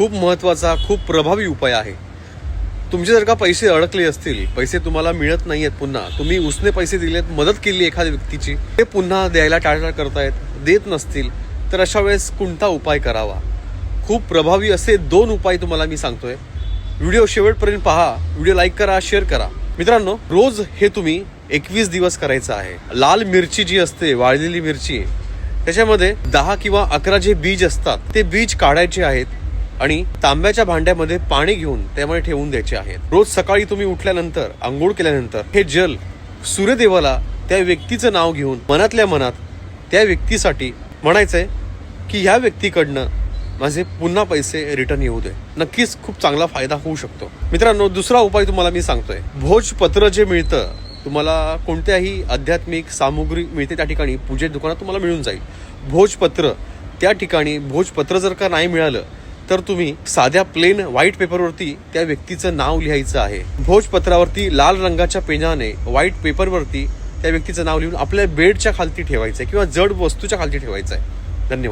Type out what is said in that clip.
खूप महत्त्वाचा खूप प्रभावी उपाय आहे. तुमचे जर का पैसे अडकले असतील पैसे तुम्हाला मिळत नाही आहेत पुन्हा तुम्ही उसने पैसे दिलेत मदत केली एखाद्या व्यक्तीची ते पुन्हा द्यायला टाळटाळ करतायत देत नसतील तर अशा वेळेस कोणता उपाय करावा? खूप प्रभावी असे दोन उपाय तुम्हाला मी सांगतोय. व्हिडिओ शेवटपर्यंत पहा व्हिडिओ लाईक करा शेअर करा. मित्रांनो रोज हे तुम्ही एकवीस दिवस करायचं आहे. लाल मिरची जी असते वाळलेली मिरची त्याच्यामध्ये दहा किंवा अकरा जे बीज असतात ते बीज काढायचे आहेत आणि तांब्याच्या भांड्यामध्ये पाणी घेऊन त्यामध्ये ठेवून द्यायचे आहेत. रोज सकाळी तुम्ही उठल्यानंतर आंघोळ केल्यानंतर हे जल सूर्यदेवाला त्या व्यक्तीचं नाव घेऊन मनातल्या मनात त्या व्यक्तीसाठी म्हणायचंय की ह्या व्यक्तीकडनं माझे पुन्हा पैसे रिटर्न येऊ दे. नक्कीच खूप चांगला फायदा होऊ शकतो. मित्रांनो दुसरा उपाय तुम्हाला मी सांगतोय. भोजपत्र जे मिळतं तुम्हाला कोणत्याही आध्यात्मिक सामुग्री मिळते त्या ठिकाणी पूजे दुकानात तुम्हाला मिळून जाईल. भोजपत्र त्या ठिकाणी भोजपत्र जर का नाही मिळालं तर तुम्ही साध्या प्लेन व्हाईट पेपरवरती त्या व्यक्तीचं नाव लिहायचं आहे. भोजपत्रावरती लाल रंगाच्या पेनाने व्हाईट पेपरवरती त्या व्यक्तीचं नाव लिहून आपल्या बेडच्या खालती ठेवायचं आहे किंवा जड वस्तूच्या खालती ठेवायचं आहे धन्यवाद.